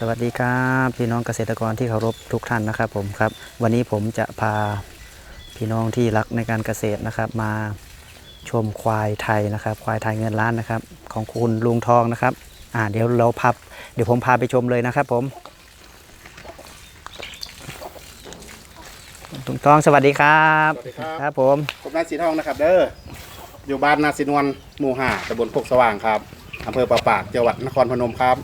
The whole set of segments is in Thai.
สวัสดีครับพี่น้องเกษตรกรที่เคารพทุกท่านนะครับผมครับ วันนี้ผมจะพาพี่น้องที่รักในการเกษตรนะครับ มาชมควายไทยนะครับ ควายไทยเงินล้านนะครับ ของคุณลุงทองนะครับ อ่าเดี๋ยวเราพับ เดี๋ยวผมพาไปชมเลยนะครับผมลุงทองสวัสดีครับสวัสดีครับ ครับผมผมนายสีทองนะครับเด้ออยู่บ้านนาสินวนหมู่ห้าตำบลโคกสว่างครับอำเภอประปากจังหวัดนครพนมครับ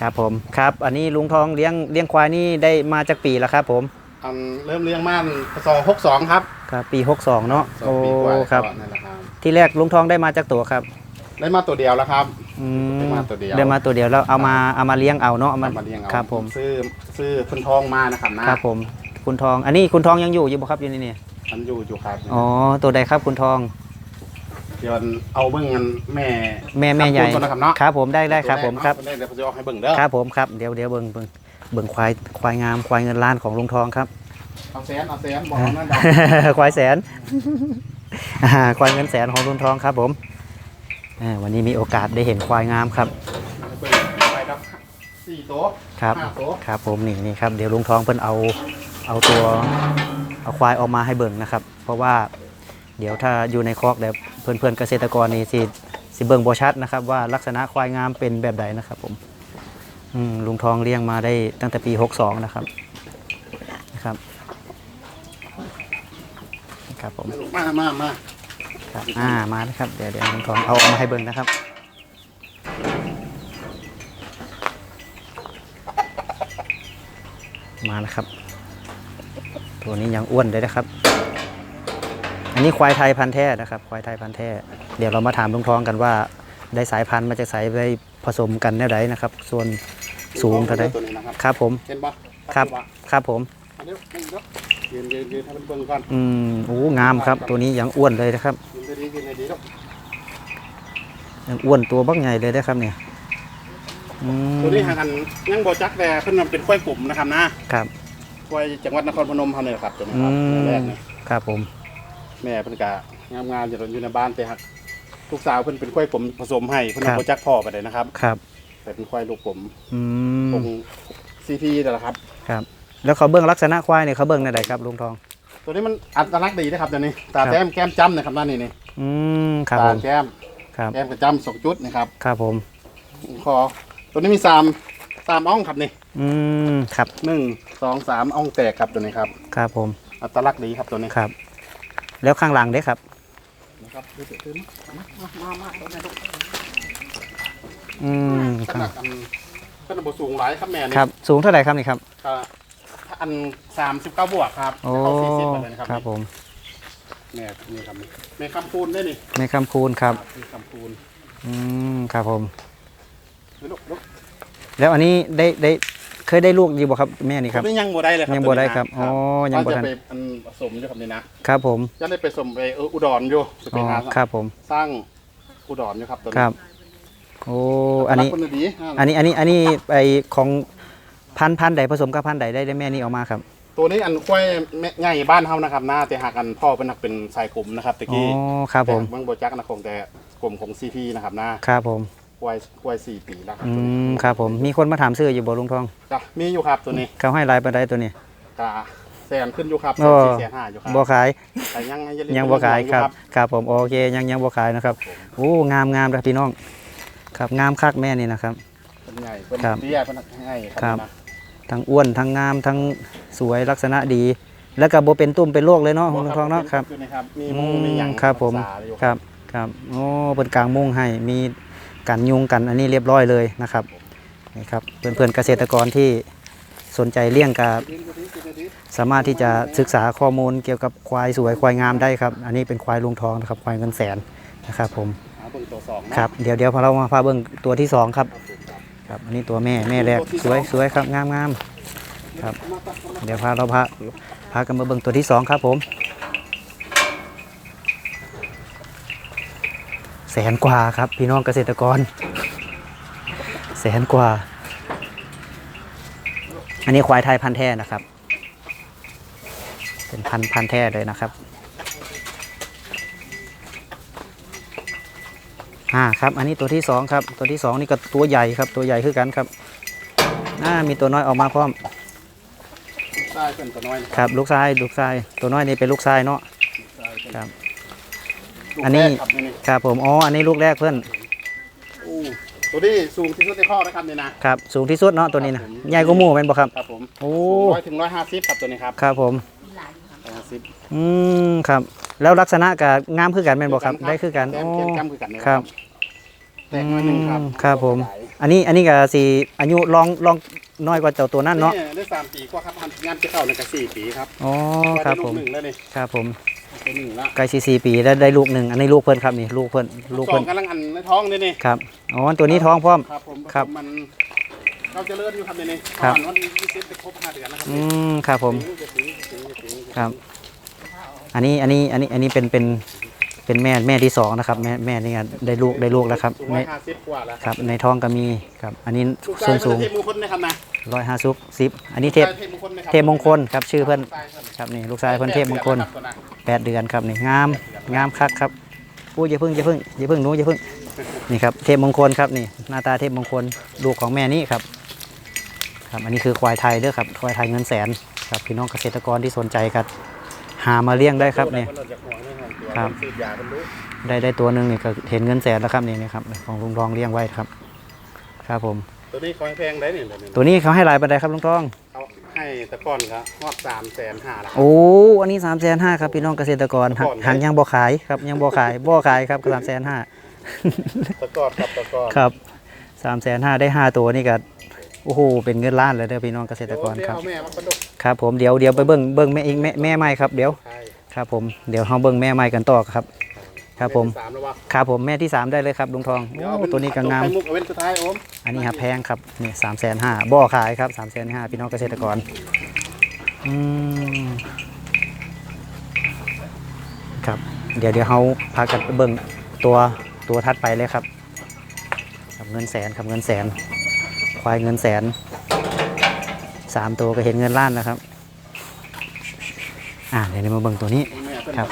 ครับผมครับ อันนี้ลุงทองเลี้ยงเลี้ยงควายนี่ได้มาจากปีแล้วครับผมอันเริ่มเลี้ยงม่านพศหกสองครับครับปี 62 เนาะสองโอ้ปีกว่าครับก่อนนั่นแหละครับ ที่แรกลุงทองได้มาจากตัวครับได้มาตัวเดียวแล้วครับ อืมได้มาตัวเดียว ได้มาตัวเดียวแล้วเอามาเอามาเลี้ยงเอาเนาะเอามาเอามาเลี้ยงเอาครับผมซื้อซื้อคุณทองมานะครับนะครับผมคุณทอง อันนี้คุณทองยังอยู่อยู่บ่ครับอยู่นี่นี่มันอยู่อยู่ครับอ๋อตัวใดครับคุณทอง เดี๋ยวเอาเบิ้งเงินแม่แม่แม่ใหญ่ขอบคุณนะครับเนาะครับผมได้ได้ครับผมครับตัวแกเดี๋ยวผมจะเอาให้เบิ้งเด้อครับผมครับเดี๋ยวเดี๋ยวเบิ่งเบิ่งเบิ่งควายควายงามควายเงินล้านของลุงทองครับเอาแสนเอาแสนบอกเอานั่นดอกควายแสนอ่าควายเงินแสนของลุงทองครับ ผมอ่าวันนี้มีโอกาสได้เห็นควายงามครับเบิ้งไปครับสี่โต๊ะครับห้าโต๊ะครับผมนี่นี่ครับเดี๋ยวลุงทองเพิ่นเอาเอาตัวเอาควายออกมาให้เบิ่งนะครับ เพราะว่าเดี๋ยวถ้าอยู่ในคอกเดี๋ยวเพื่อนเพื่อนๆเกษตรกรนี่สิสิเบิ่งบ่ชัดนะครับ ว่าลักษณะควายงามเป็นแบบใดนะครับผมอืมลุงทองเลี้ยงมาได้ตั้งแต่ปี 62 นะครับนะครับครับผมมามามาครับอ่ามาแล้วครับเดี๋ยวเดี๋ยวลุงทองเอาออกมาให้เบิ่งนะครับมาแล้วครับ ตัวนี้ยังอ้วนเลยนะครับ อันนี้ควายไทยพันธุ์แท้นะครับ ควายไทยพันธุ์แท้ เดี๋ยวเรามาถามลุงทองกันว่า ได้สายพันธุ์มาจากสายได้ผสมกันแนวใดนะครับ ส่วนสูงเท่าใดตัวนี้นะครับครับผม เห็นปะครับ ครับผม อันนี้เบิ่งเด้อยืนยืนยืนให้มันเบิ่งก่อนอืมโอ้งามครับ ตัวนี้ยังอ้วนเลยนะครับ ยืนได้ดียืนได้ดีเนาะยังอ้วนตัวบักใหญ่เลยนะครับเนี่ยอืมตัวนี้หากันยังบ่จักแต่เพิ่นมันเป็นควายกลุ่มนะครับนะครับควายจังหวัดนครพนมเฮาเนี่ยครับตัวนี้อืครับมแรกนี่ครับผม แม่เพิ่นก็งามๆอยู่อยู่ในบ้านแต่ฮักลูกสาวเพิ่นเป็นควายกลุ่มผสมให้เพิ่นเอาบ่จักพ่อไปเลยนะครับครับ แต่เป็นควายลูกกลุ่มอืมคงซีพีนั่นแหละครับ ครับ แล้วเขาเบื้องลักษณะควายเนี่ยเขาเบื้องในใดครับลุงทอง ตัวนี้มันอัตลักษณ์ดีนะครับตัวนี้ ตาครับแต้มแก้มจ้ำนะครับด้านนี้นี่อืมครับตาผมแก้มครับแก้มกับจ้ำสองจุดนะครับครับผมคอตัวนี้มีสามสามอ่องครับนี่อืมครับหนึ่งสองสามอ่องแตกครับตัวนี้ครับ ครับผม อัตลักษณ์ดีครับตัวนี้ครับ แล้วข้างหลังเด้ครับนะครับดูสิขึ้นมามามามาตัวนี้ลูกอืมขครับนาดอันขนาดบสูงหลายครับแม่นี่ครับ สูงเท่าไหร่ครับนี่ครับ ก็อันสามสิบเก้าบวกครับโอ้เข้าสี่สิบไปเลยนะครับครับผมแม่นี่ครับนี่แม่คำพูนได้นี่ในคำคูณครับมีคำพูนอืมครับผม ลูกลูกแล้วอันนี้ได้ได้ เคยได้ลูกอยู่บ่ครับแม่นี่ครับตัวนี้ยังบ่ได้เลยครับยังบ่ได้ครับตัวนี้นะอ๋อยังบ่ทันว่าจะไปอันผสมอยู่ครับนี่นะครับผมจะได้ไปสมไปเอออุดรอยู่จะไปอ๋อหาครับผมสร้างอุดรอยู่ครับตัวนี้ครับโอ้อันนี้รักคนดีอันนี้อันนี้อันนี้ไอของพันธุ์พันธุ์ใดผสมกับพันธุ์ใดได้ได้แม่นี่ออกมาครับ ตัวนี้อันควายแม่ง่ายบ้านเฮานะครับหน้าแต่หากอันพ่อเป็นหักเป็นสายกลุ่มนะครับตะอ๋อกี้ครับผมแต่เมืองโบจักนะคงแต่กลุ่มของซีพีนะครับหน้าครับผม ควายควายสี่ปีแล้วครับอืตัวนี้มครับผมมีคนมาถามซื้ออยู่บ่ลุงทอง จ้ะมีอยู่ครับตัวนี้เขาให้ลายปันไดตัวนี้ กาแสนขึ้นอยู่ครับแสโอ้นสี่แสนห้าอยู่ครับบ่ขาย แต่ยังยังบ่ขายครับครับผมโอเคยังยังบ่ขายนะครับโอ้งามงามครับพี่น้อง ครับงามคักแม่นี่นะครับ เป็นใหญ่เป็นครับเตี้ยเป็นง่ายครับนะทั้งอ้วนทั้งงามทั้งสวยลักษณะดี แล้วก็บ่เป็นตุ่มเป็นโรคเลยเนาะลุงทองเนาะครับ อยู่นะครับมีมุ้งมีหยังครับผม รักษาอยู่ครับครับโอ้เป็นกลางมุ้งให้มี กันยุงกันอันนี้เรียบร้อยเลยนะครับนี่ครับเพื่อนๆเกษตรกรที่สนใจเลี้ยงกับสามารถที่จะศึกษาข้อมูลเกี่ยวกับควายสวยควายงามได้ครับ อันนี้เป็นควายลุงทองนะครับควายเงินแสนนะครับผมครับเดี๋ยวเดี๋ยวพอเรามาพาเบิ่งตัวที่สองครับครับอันนี้ตัวแม่แม่แรกสวยสวยครับงามงามครับเดี๋ยวพาเราพาพากันมาเบิ่งตัวที่สองครับผม แสนกว่าครับ พี่น้องเกษตรกร แสนกว่า อันนี้ควายไทยพันธุ์แท้นะครับ เป็นพันธุ์พันธุ์แท้เลยนะครับอ่าครับ อันนี้ตัวที่สองครับ ตัวที่สองนี่ก็ตัวใหญ่ครับ ตัวใหญ่คือกันครับอ่ามีตัวน้อยออกมาพร้อมใต้เป็นตัวน้อยนะครับ ลูกชายลูกชายตัวน้อยนี่เป็นลูกชายเนาะใต้เป็นครับลูก อันนี้แรกครับนี่นี่ครับผม อ๋อ อันนี้ลูกแรกเพื่อน อู้ตัวนี้สูงที่สุดในข้อนะครับนี่นะครับ สูงที่สุดเนาะตัวนี้นะครับผมใหญ่กว่าหมู่เป็นบ่ครับ ครับผมโอ้ร้อยถึงร้อยห้าสิบครับตัวนี้ครับ ครับผมร้อยห้าสิบอืม ครับ แล้วลักษณะกับงามคือกันเป็นบ่ครับ ได้คือกันแก้อ๋มอแก้มจ้ำคือกันนี่ครับ แตกน้อยหนึ่งครับอืมครับผม อันนี้ อันนี้ก็สิอายุลองลองน้อยกว่าเจ้าตัวนั้นเนาะได้สามปีกว่าครับทำงานจะเข้าในกับสี่ปีครับ อ๋อ ครับผมได้ลูกหนึ่งแล้วนี่ครับผม ตัวหนึ่งละใกล้สิสี่ปีได้ได้ลูกหนึ่งอันนี้ลูกเพิ่นครับนี่ลูกเพิ่นลูกสอเพิ่งนกำลังอันในท้องนี่นี่ครับอ๋อตัวนี้ท้องพร้อม ครับผมครับมันเราจะเลิศอยู่ครับนี่นี่ครับ ประมาณวันที่สิบไปครบห้าเดือนแล้วครับอืนี่มครับผม ถึงจะถึงจะถึงจะถึงจะถึงครับ อันนี้อันนี้อันนี้อันนี้เป็นเป็น เป็นแม่แม่ที่สองนะครับ แม่แม่นี่ไงได้ลูกได้ลูกแล้วครับสูงในร้อยห้าสิบกว่าแล้วครับในท้องก็มีครับ อันนี้ลูกส่ชาวยนสูงเทพมงคลนะครับนะร้อยห้าสิบสิบอันนี้เทพลูกชายเทพมงคลนะครับเทพมงคลครับชื่อเพื่อนลูกชายเพิ่นครับนี่ลูกชายเพื่อนเทพมงคลรับตัวนั้นแปดเดือนครับนี่งามงามคักครับอู้อย่าพึ่งอย่าพึ่งอย่าพึ่งหนูอย่าพึ่งนี่ครับเทพมงคลครับนี่หน้าตาเทพมงคลลูกของแม่นี่ครับครับ อันนี้คือควายไทยเด้อครับควายไทยเงินแสนครับพี่น้องเกษตรกรที่สนใจครับ หามาเลี้ยงได้ครับนี่ เราจะห่วงเรื่องของตัวครับสูบยาเป็นรู้ได้ได้ตัวหนึ่งนี่ก็เห็นเงินแสนแล้วครับนี่นะครับของลุงทองเลี้ยงไว้ครับ ครับผม ตัวนี้คอยแพงได้เนี่ยเดี๋ยวนี้ตัวนี้เขาให้หลายปันไดครับลุงทอง เขาให้ตะก้อนครับฮอดสามแสนห้าละ โอ้อันนี้สามแสนห้าครับพี่น้องเกษตรกรหักก่อนไหมหักยังบ่ขายครับยังบ่ขายบ่ขายครับสามแสนห้าตะก้อนครับตะก้อนครับสามแสนห้าได้ห้าตัวนี่ก็โอ้โหเป็นเงินล้านเลยเด้อพี่น้องเกษตรกรครับเดี๋ยวเอาแม่มาประดุกครับผมเดี๋ยวเดี๋ยวไปเบิ้งเบิ้งแม่อีกแม่แม่ใหม่ครับเดี๋ยวใช่ ครับผมเดี๋ยวเราเบิ้งแม่ใหม่กันต่อครับ ครับผมแที่สามแล้ววะครับผมแม่ที่สามได้เลยครับลุงทองเดี๋ยวโอ้เอาเป็นตัวนี้ก็งาม ไข่มุกเอาเป็นสุดท้ายโอมอันนี้ครับแพงครับนี่สามแสนห้าบ่อขายครับสามแสนห้าพี่น้องเกษตรกรอืมครับเดี๋ยวเดี๋ยวเราพากันไปเบิ้งตัวตัวทัดไปเลยครับครับเงินแสนครับเงินแสน ควายเงินแสนสามตัวก็เห็นเงินล้านแล้วครับ อ่าเดี๋ยวนี้มาเบิ่งตัวนี้แม่เป็นครับ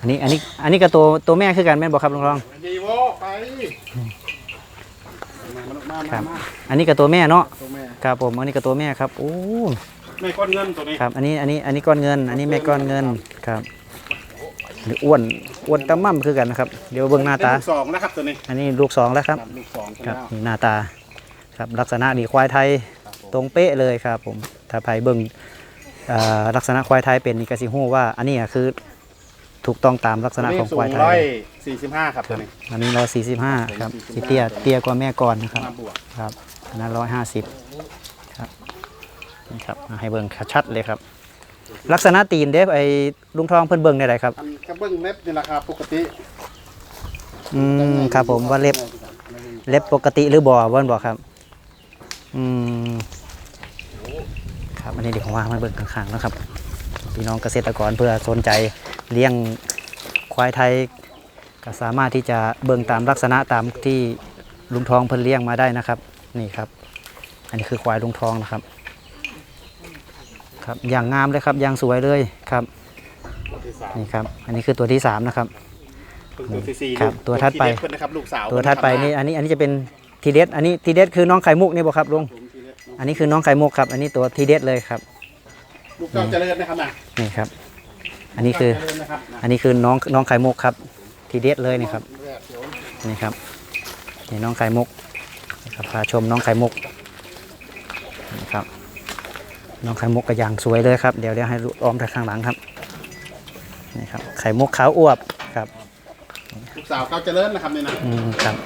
อันนี้อันนี้อันนี้ก็ตัวตัวแม่คือกันแม่นบอกครับลุงรองยีโวไปมามามาครัมาบ มาอันนี้ก็ตัวแม่เนาะตัวแม่ ครับผมอันนี้ก็ตัวแม่ครับโอ้แม่ก้อนเงินตัวนี้ครับอันนี้อันนี้อันนี้ก้อนเงิน อันนี้แม่ก้อนเงินครับหรืออ้วนอ้วนตะมั่มคือกันนะครับเดี๋ยวเบิ่งหน้าตาได้ลูกสองนะครับตัวนี้อันนี้ลูกสองแล้วครับ ลูกสองตัวครับแล้วนี่หน้าตาครับลักษณะดีควายไทย ครับผมตรงเป๊ะเลยครับผมถ้าไผเบิ่งเอ่อ ลักษณะควายไทยเป็นนี่ก็สิฮู้ว่า อันนี้อะคือถูกต้องตามลักษณะของควายไทร้อยยสี่สิบห้าครับตัวนี้อันนี้ร้อยสี่สิบห้าครับ145สิเตี้ยเตี้ยกว่าแม่ก่อนนะครับมาบวกครับอันนั้นร้อยห้าสิบครับนี่ครับให้เบิ่งชัดๆเลยครับ ลักษณะตีนเด้ไอ้ลุงทองเพิ่นเบิ่งได้ไรครับอันกระเบื้องเล็บนี่ราคาปกติอืมครับผมว่าเล็บเล็บปกติหรือบ่เบิ่นบ่ครับ อืม ครับอันนี้เดี๋ยวผมว่ามาเบิ่งข้างๆนะครับ พี่น้องเกษตรกรเพื่อสนใจเลี้ยงควายไทยก็สามารถที่จะเบิ่งตามลักษณะตามที่ลุงทองเพิ่นเลี้ยงมาได้นะครับ นี่ครับ อันนี้คือควายลุงทองนะครับครับอย่างงามเลยครับอย่างสวยเลยครับตัวที่สามนี่ครับ อันนี้คือตัวที่สามนะครับตัวที่สี่ครับตัวถัดไปเพื่อนนะครับลูกสาวตัวถัดไปนี่อันนี้อันนี้จะเป็นทีเด็ดอันนี้ทีเด็ดคือน้องไข่มุกนี่บ่ครับลุงผมทีเด็ด อันนี้คือน้องไข่มุกครับ อันนี้ตัวทีเด็ดเลยครับ ลูกเจ้าเจริญนะครับนะนี่ครับ อันนี้คือ เจริญนะครับนะอันนี้คือน้องน้องไข่มุกครับ ทีเด็ดเลยนี่ครับ แรกเดี๋ยวนี่ครับ นี่น้องไข่มุกนี่ครับพาชมน้องไข่มุกนี่ครับ น้องไข่มุกก็อย่างสวยเลยครับ เดี๋ยวเดี๋ยวให้ลูกอ้อมทางข้างหลังครับ นี่ครับ ไข่มุกขาวอวบครับ ลูกสาวเจ้าเจริญนะครับนี่นะอืมครับ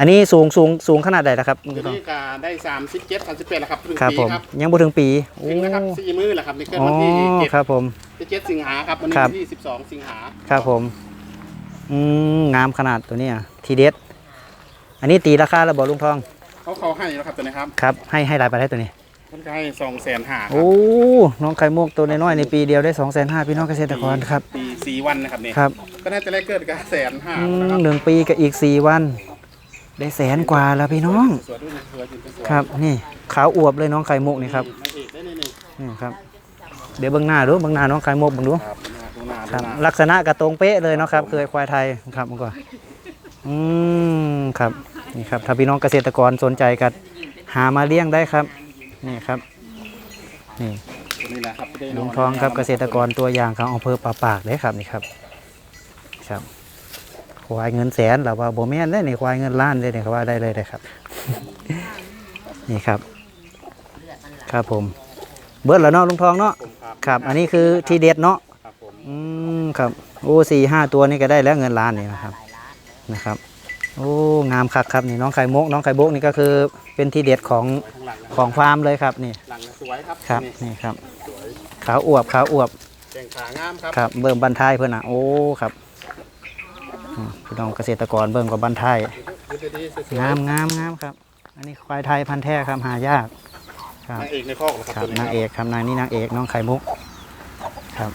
อันนี้สูงสูงสูงขนาดใดนะครับตัวนี้ก็ได้สามสิบเจ็ดสามสิบแปดแล้วครับถึงครับปีผมครับยังบ่ถึงปีโอ้ถึงนะครับสี่มือแหละครับนี่เกิดอ๋อวันที่เจ็ดครับผมที่เจ็ดสิงหาครับวันนี้ครับ วันที่สิบสองสิงหาครับผมอืมงามขนาดตัวเนี้ยทีเด็ดอันนี้ตีราคาแล้วบอกลุงทองเขาเขาให้แล้วครับตัวนี้ครับครับ ให้ให้รายไปได้ตัวนี้เขาจะให้สองแสนห้าครับโอ้น้องไข่มุกตัวน้อยๆในปีเดียวได้สองแสนห้าพี่น้องเกษตรกรครับปีสี่วันนะครับนี่ครับก็น่าจะได้เกิดกับแสนห้าอืนะคมรับหนึ่งปีกับอีกสี่วัน ได้แสนกว่าแล้วพี่น้อง ครับนี่ขาวอวบเลยน้องไข่มุกนี่ครับนี่ครับ เดี๋ยวเบื้องหน้าดูเบื้องหน้าน้องไข่มุกเบื้องดูครับลักษณะกระตรงเป๊ะเลยเนาะครับ เคยควายไทยครับมันก็อืมครับนี่ครับถ้าพี่น้องเกษตรกรสนใจกันหามาเลี้ยงได้ครับ นี่ครับนี่ลุงทองครับเกษตรกรตัวอย่างของอำเภอป่าปากเด้ครับนี่ครับครับ ควายเงินแสนเราว่าโบแม่นได้ในควายเงินล้านเลยเนี่ยเขาว่าได้เลยเลยครับ นี่ครับ ครับผม เบิร์ดแล้วเนาะลุงทองเนาะผมครับครับ อันนี้คือทีเด็ดเนาะครับผมอืมครับโอ้สี่ห้าตัวนี่ก็ได้แล้วเงินล้านนี่นะครับนะครับ โอ้งามคักครับนี่น้องไข่มุกน้องไข่บุกนี่ก็คือเป็นทีเด็ดของไว้ข้างหลังนะของฟาร์มเลยครับนี่หลังสวยครับครับนี่นี่ครับสวยขาวอวบขาวอวบแกงขางามครับครับเบิ่งบันทายเพื่อนอะโอ้ครับอืม พี่น้องเกษตรกรเบิ่งกับบันทายดูดีๆสวยๆงามงามงามครับ อันนี้ควายไทยพันธุ์แท้ครับหายากครับนางเอกในคอกเหรอครับครับตัวนี้นางเอกครับนางนี่นางเอกน้องไข่มุก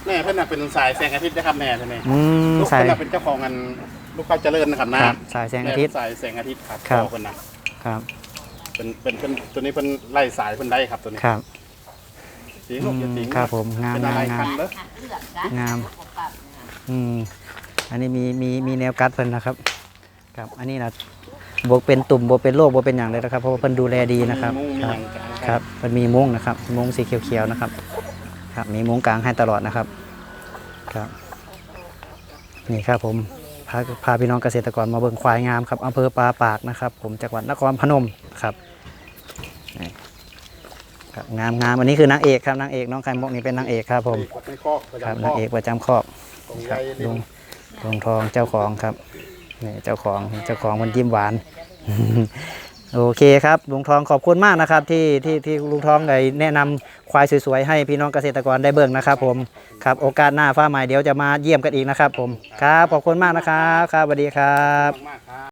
แม่เพื่อนน่ะเป็นสายแสงอาทิตย์นะครับแม่ใช่ไหมอืมลูกใส่เพื่อนน่ะเป็นเจ้าของกันลูกเขาเจริญนะครับนะครับสายแสงอาทิตย์แม่เป็นสายแสงอาทิตย์ครับครับพ่อเพื่อนน่ะครับเป็นเป็นเป็นตัวนี้เพิ่นไล่สายเพิ่นได้ครับตัวนี้ครับสีอืลูกอย่ามสีครับผมงามเป็นอะงามไรงาคัมนเด้องามอืม อันนี้มีมีมีแนวกัดเพิ่นนะครับครับ อันนี้นะบวกเป็นตุ่มบวกเป็นโรคบวกเป็นอย่างเลยนะครับ เพราะว่าเพิ่นดูแลดีนะครับครับครับมันมีมุ้งนะครับมุ้งสีเขียวๆนะครับ ครับมีมุ้งกลางให้ตลอดนะครับครับนี่ครับผมพาพาพี่น้องเกษตรกรมาเบิ่งควายงามครับอำเภอปาปากนะครับ ผมจังหวัดนครพนมครับครับงามงามอันนี้คือนางเอกครับนางเอกน้องไข่มุกนี่เป็นนางเอกครับผมคอกประครับจำคนาองเอกประจำคอกตรง คใยรับลิ้ลุนงทองเจ้าของครับนี่เจ้าของเจ้าของมันยิ้มหวาน โอเคครับลุงทองขอบคุณมากนะครับ ที่ที่ที่ลุงทองได้แนะนำควายสวยๆให้พี่น้องเกษตรกรได้เบิ่งนะครับ ผมครับโอกาสหน้าฟ้าใหม่เดี๋ยวจะมาเยี่ยมกันอีกนะครับ ผมครับขอบคุณมากนะครับครับสวัสดีครับากๆครับ